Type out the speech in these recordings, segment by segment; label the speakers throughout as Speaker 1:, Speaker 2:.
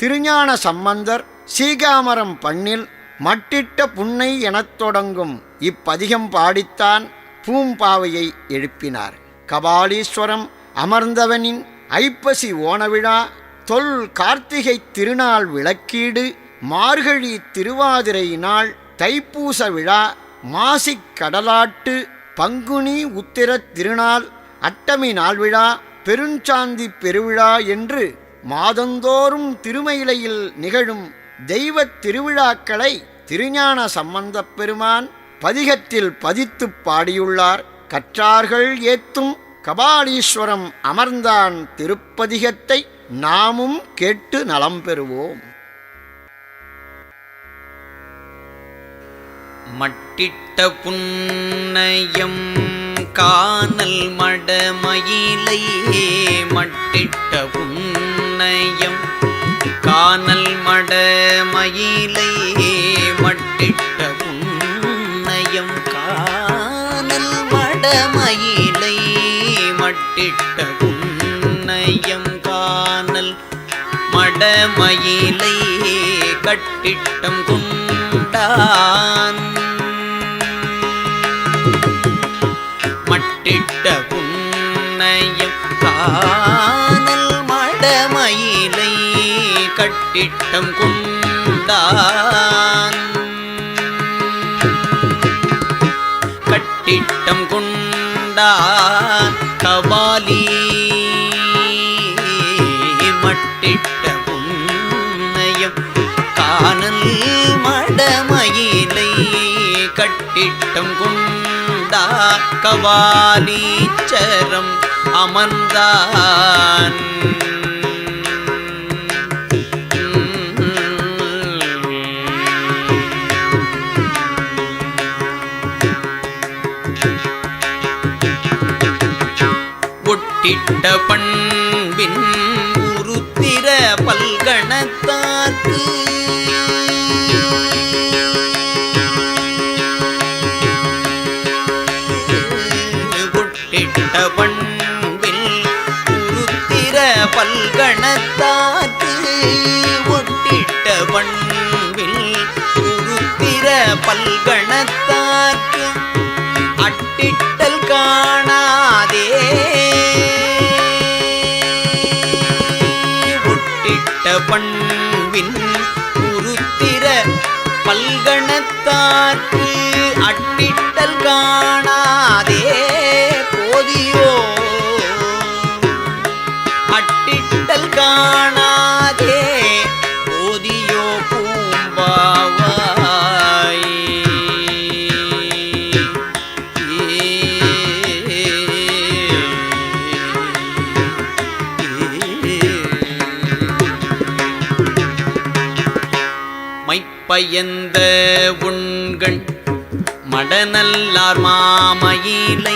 Speaker 1: திருஞான சம்பந்தர் சீகாமரம் பண்ணில் மட்டிட்ட புன்னை எனத் தொடங்கும். இப்பதிகம் பாடித்தான் பூம்பாவையை எழுப்பினார். கபாலீஸ்வரம் அமர்ந்தவனின் ஐப்பசி ஓணவிழா தொல் கார்த்திகை திருநாள் விளக்கீடு மார்கழி திருவாதிரை நாள் தைப்பூச விழா மாசிக் கடலாட்டு பங்குனி உத்திரத் திருநாள் அட்டமி நாள் விழா பெருஞ்சாந்தி பெருவிழா என்று மாதந்தோறும் திருமயிலையில் நிகழும் தெய்வத் திருவிழாக்களை திருஞான சம்பந்தப் பெருமான் பதிகத்தில் பதித்துப் பாடியுள்ளார். கற்றார்கள் ஏத்தும் கபாலீஸ்வரம் அமர்ந்தான் திருப்பதிகத்தை நாமும் கேட்டு நலம் பெறுவோம்.
Speaker 2: மட்டிட்ட புன்னயம் காணல் மடமயிலை மட்டிட்ட கண்ணையும். காணல் மட மயிலை மட்டிட்ட புன்னயம் காணல் மட மயிலை மட்டிட்ட புன்னயம் காணல் மடமயிலை கட்டிட்டம் குண்டான். கட்டிட்டம் கொண்டான். கட்டிட்டம் கொண்டான் கபாலி மட்டிட்ட புன்னயம் காணல் மடமயிலை கட்டிட்டம் கொண்டா கபாலீச்சரம் அமர்ந்தான். கண்ட பண்பின் உருத்திர பல்கணத்தாக்கு ஒட்டிட்ட பண்பில் உருத்திர பல்கணத்தாக்கு ஒட்டிட்ட பண்பில் உருத்திர பல்கணத்தாக்கு பின் உருத்திர பல்கணத்தாற்கு அட்டிட்டல் காணாதே. மைப்பயந்த உண்கள் மடநல்லார் மாமயிலை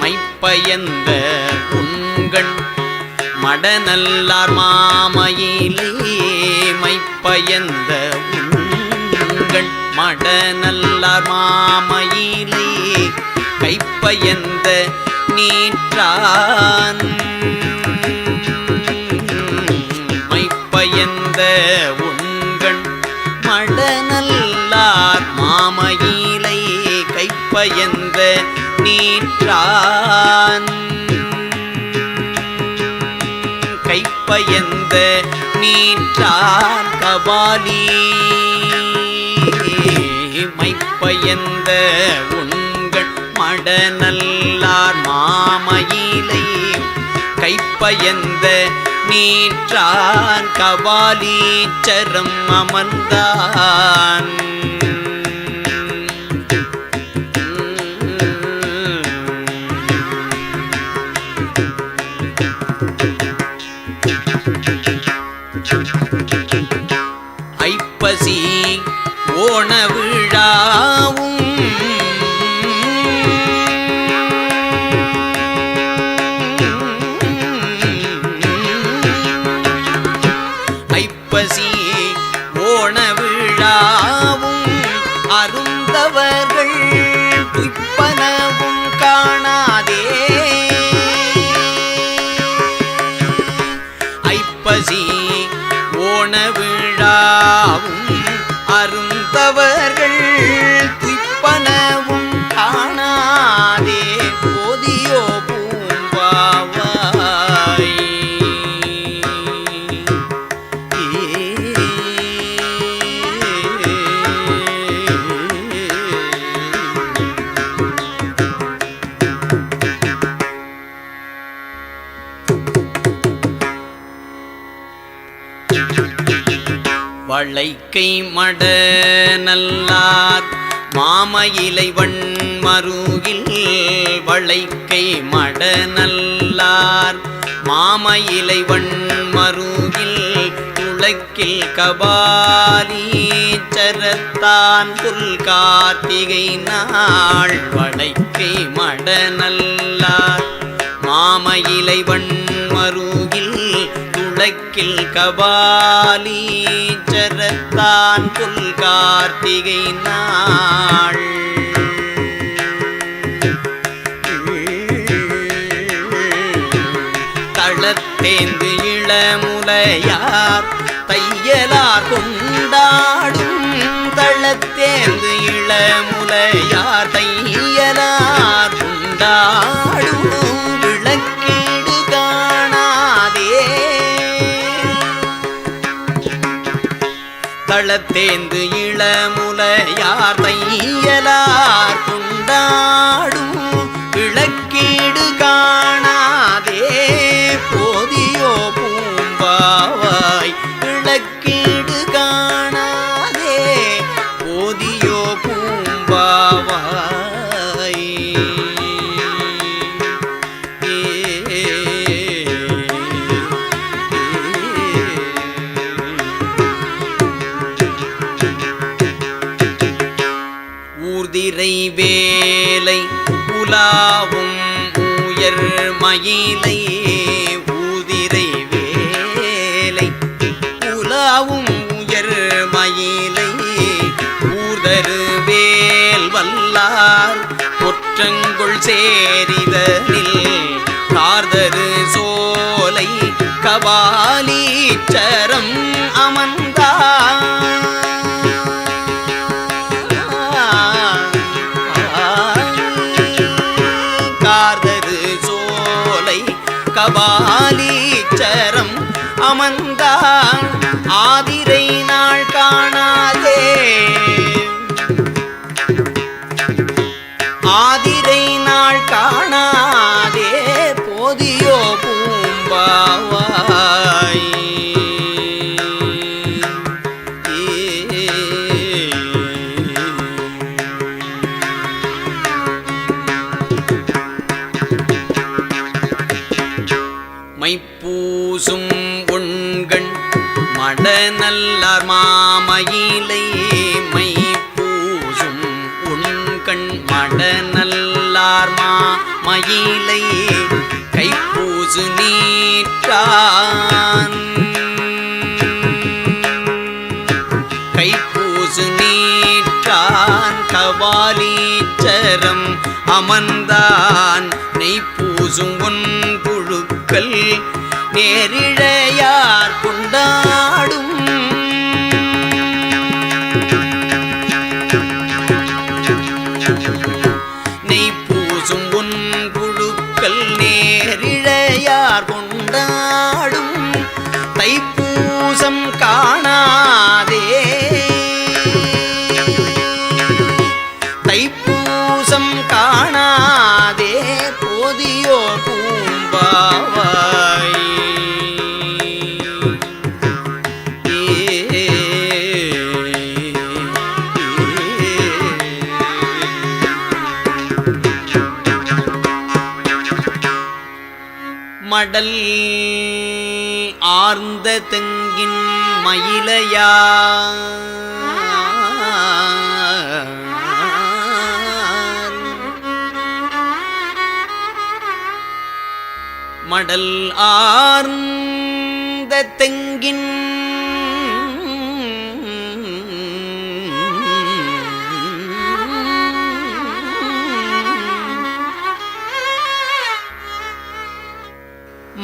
Speaker 2: மைப்பயந்த உண்கள் மடநல்லார் மாமயிலே மைப்பயந்த உண்கள் மடநல்லார் மாமயிலே கைப்பயந்த நீற்றான் மைப்பயந்த கைப்பயந்த நீற்றான். கைப்பயந்த நீற்றான் கபாலி. மைப்பயந்த உங்கள் மடநல்லார் மாமயிலை. கைப்பயந்த நீற்றான் கபாலீச்சரம் அமர்ந்தான். ஐப்பசி ஓண விழாவும் அருந்தவர்கள் துய்ப்பனவும் காணாதே வளைக்கை மட நல்லார் மாமயிலை மருகில் வளைக்கை மட நல்லார் மாமயிலை வண்மருகில் துளக்கில் கபாலீச்சரத்தான் புல் கார்த்திகை நாள் வளைக்கை மட நல்லார் மாமயிலை மருகில் துளக்கில் கபாலீச்சரத்தான் புல் கார்த்திகை நாள். தளத்தேந்து இளமுலையார் தையலார் கொண்டாடும் தளத்தேந்து இளமுலையார் தையலார் தளத்தேந்து இளமுலையார் தையலா மயிலை ஊதிரை வேலை. உலாவும் உயர் மயிலை ஊர்தரு வேல் வல்லார். ஒற்றங்குள் சேரி மயிலை கைப்பூசு நீற்றான். கைப்பூசு நீற்றான் கவாலீச்சரம் அமர்ந்தான். நெய்ப்பூசும் உன் புழுக்கள் நேரிழ கடல் ஆர்ந்த தெங்கின் மயிலையா? மடல் ஆர்ந்த தெங்கின்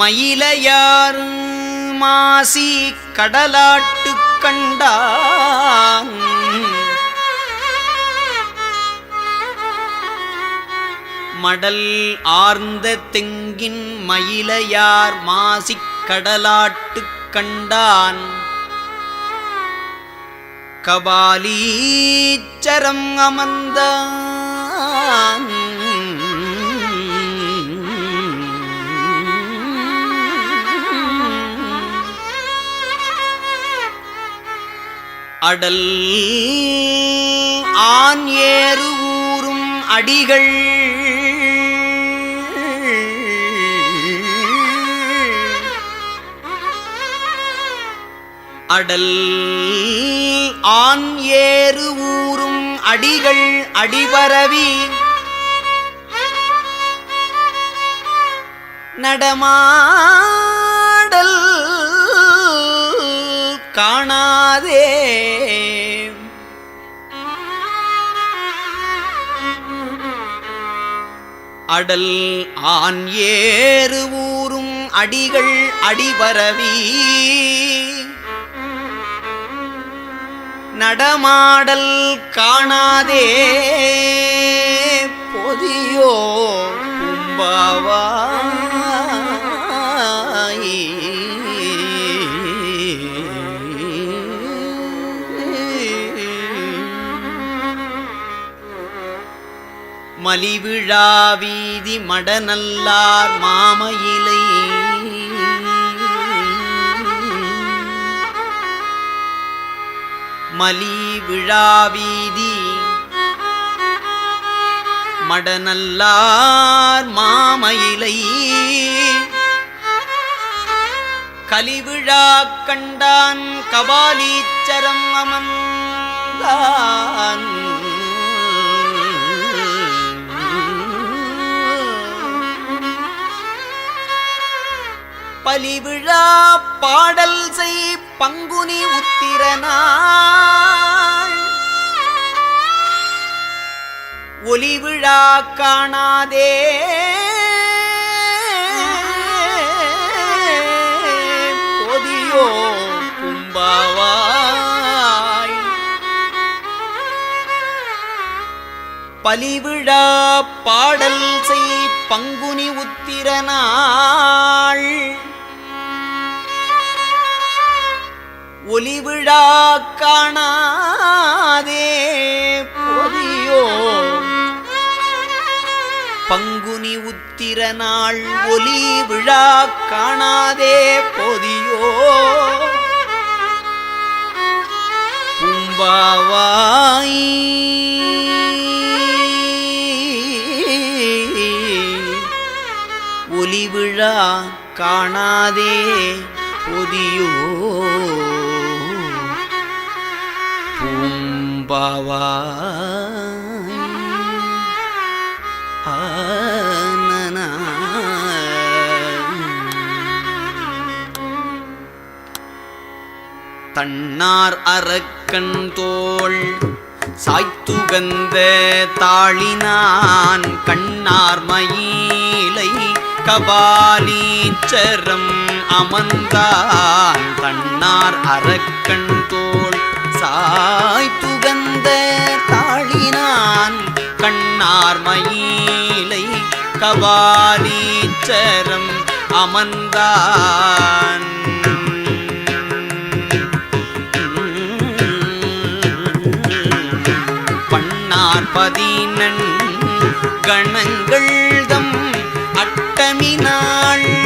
Speaker 2: மயிலையார் மாசி கடலாட்டு கண்டான் மடல் ஆர்ந்த தெங்கின் மயிலையார் மாசி கடலாட்டு கண்டான். கபாலீச்சரம் அமர்ந்தான். அடல். ஆண் ஏறு ஊறும் அடிகள். அடல். ஆண் ஏறு ஊறும் அடிகள் அடிபரவி. நடமாடல். காணாதே. அடல் ஆண் ஏறு ஊரும் அடிகள் அடிபரவி. நடமாடல் காணாதே. பொதியோ கும்பாவா. மலிவிழா வீதி மடநல்லார் மாமயிலை. மலி விழா வீதி மடநல்லார் மாமயிலை. கலிவிழா கண்டான் கபாலீச்சரம் அமர்ந்தான். பலிவிழா பாடல் செய் பங்குனி உத்திரனாள் ஒலிவிழா காணாதே. பொதியோ கும்பாவாய். பலிவிழா பாடல் செய் பங்குனி உத்திரனாள் ஒலிவிழா காணாதே. பொதியோ. பங்குனி உத்திர நாள் ஒலி விழா காணாதே. பொதியோ. கும்பாவாய் ஒலி விழா காணாதே. பொதியோ. பூம்பாவாய் தன்னார் அரக்கன் தோள் சாய்த்துகந்த தாளினான் கண்ணார் மயிலை கபாலீச்சரம் அமர்ந்தான் தன்னார் அரக்கன் தோல் சாய்த்து கண்ணார்மயிலை கபாலீச்சரம் அமர்ந்தான். பண்ணார் பதினன் கணங்கள் தம் அட்டமினாள்.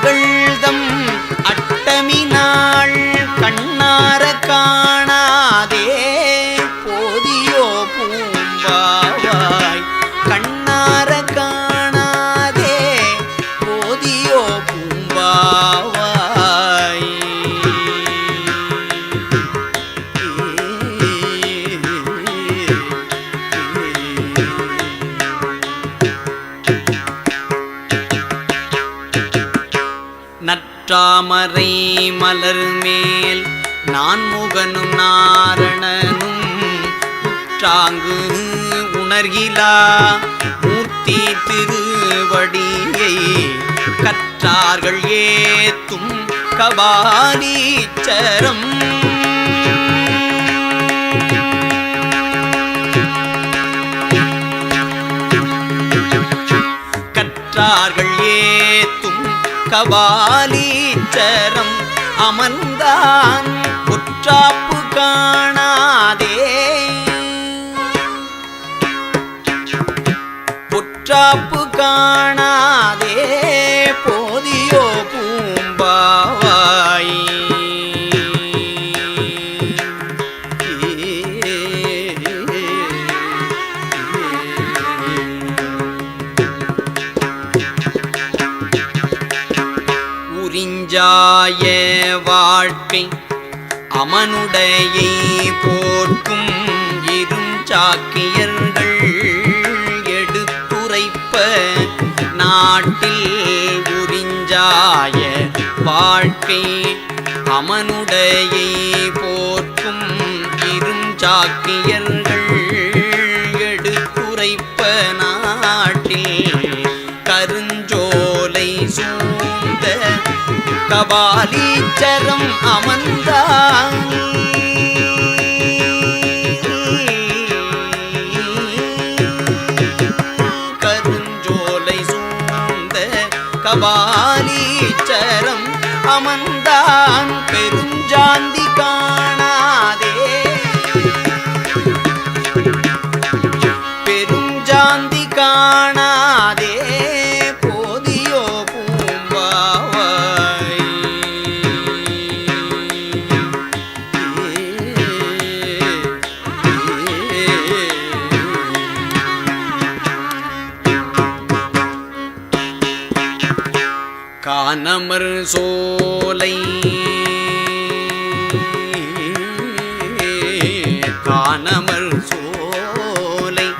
Speaker 2: கணங்கள் தம் அட்டமினாள் தாமரை மலர் மேல் நான் முகனும் நாரணனும் உற்றாங்கு உணர்கிலா மூர்த்தி திருவடியை கற்றார்கள் ஏத்தும் கபாலீச்சரம் கற்றார்கள் ஏத்தும் அமர்ந்தான் உற்ற காணாதே. பொற்றாப்பு காணா அமனுடையை இரும் இருஞ்சாக்கியர்கள் எடுத்துரைப்ப நாட்டில் உறிஞ்சாய வாழ்க்கை அமனுடையை இரும் இருஞ்சாக்கியர்கள் எடுத்துரைப்ப நாட்டில் கருஞ்சோலை சூழ்ந்த கபாலீச்சரம் அமன் கருஞ்சோலை சூழ்ந்த கபாலீச்சரம் அமர்ந்தான் பெருஞ்சாந்தி காணாதே கானமர் சோலை. கானமர் சோலை.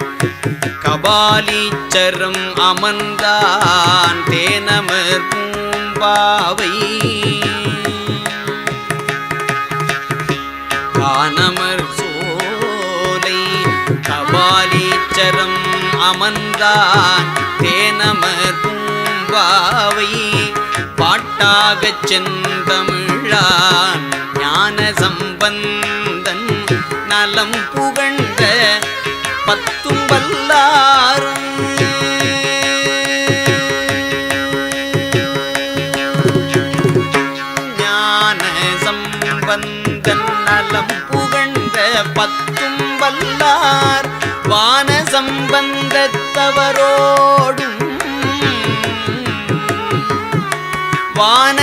Speaker 2: கபாலீச்சரம் அமர்ந்தான் தேனமர் பூம்பாவை. கானமர் சோலை. கபாலீச்சரம் அமர்ந்தான் தேனமர் பூம்பாவை. பாட்டாகச் செந்தமிழான் ஞான சம்பந்தன் நலம் புகழ்ந்த பத்தும் வல்லாரும். ஞான சம்பந்தன் நலம் புகழ்ந்த பத்தும் வல்லார் வான சம்பந்தத்தவரோடும் வான